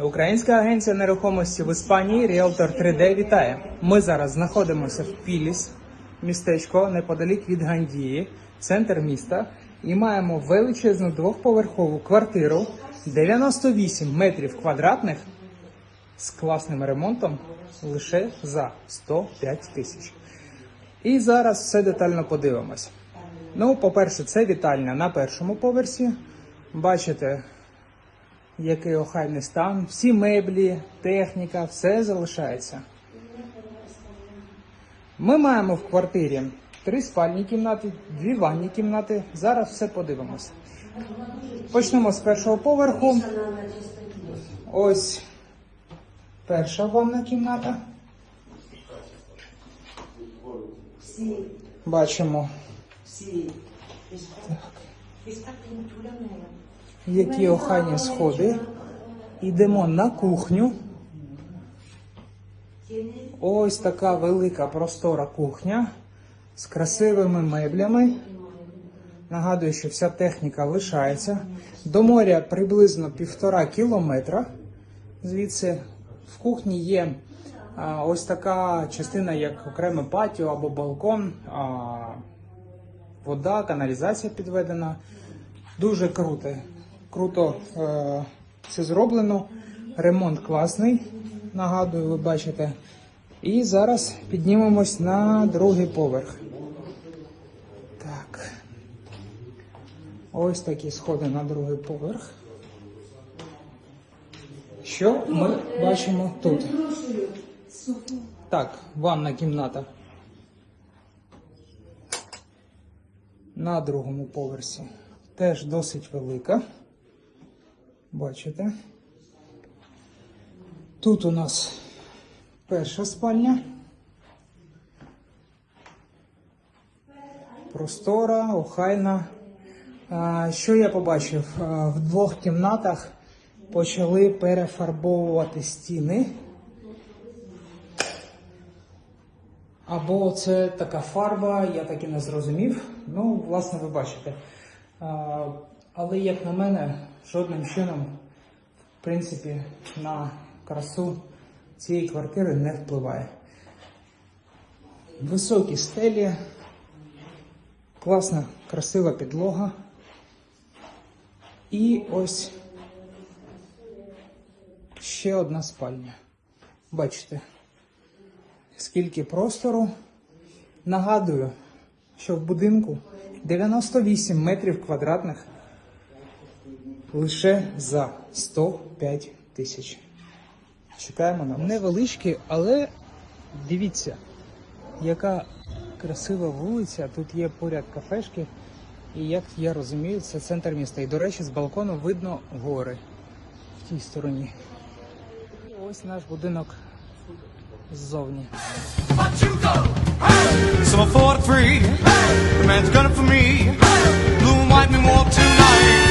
Українська агенція нерухомості в Іспанії Realtor 3D вітає. Ми зараз знаходимося в Піліс, містечко неподалік від Гандії, центр міста, і маємо величезну двохповерхову квартиру 98 метрів квадратних з класним ремонтом лише за 105 тисяч. І зараз все детально подивимось. Ну, по-перше, це вітальня на першому поверсі. Бачите, який охайний стан. Всі меблі, техніка, все залишається. Ми маємо в квартирі три спальні кімнати, дві ванні кімнати. Зараз все подивимося. Почнемо з першого поверху. Ось перша ванна кімната. Бачимо, так. Які охайні сходи. Йдемо на кухню. Ось така велика простора кухня з красивими меблями. Нагадую, що вся техніка лишається. До моря приблизно півтора кілометра. Звідси в кухні є а, ось така частина, як окреме патіо або балкон. А, вода, каналізація підведена. Дуже круто. Круто е, це зроблено. Ремонт класний. Нагадую, ви бачите. І зараз піднімемось на другий поверх. Так. Ось такі сходи на другий поверх. Що ми бачимо тут? Так, ванна кімната. На другому поверсі. Теж досить велика. Бачите? Тут у нас перша спальня. Простора, охайна. Що я побачив? В двох кімнатах почали перефарбовувати стіни. Або це така фарба, я так і не зрозумів. Ну, власне, ви бачите. Але, як на мене, жодним чином, в принципі, на красу цієї квартири не впливає. Високі стелі, класна, красива підлога. І ось ще одна спальня. Бачите, скільки простору. Нагадую, що в будинку 98 метрів квадратних лише за 105 тисяч. Чекаємо на вас. невеличкі, але дивіться, яка красива вулиця. Тут є поряд кафешки. І як я розумію, це центр міста. І, до речі, з балкону видно гори в тій стороні. І ось наш будинок ззовні. So I'm 43, the man's gunning for me. Blue and white, me more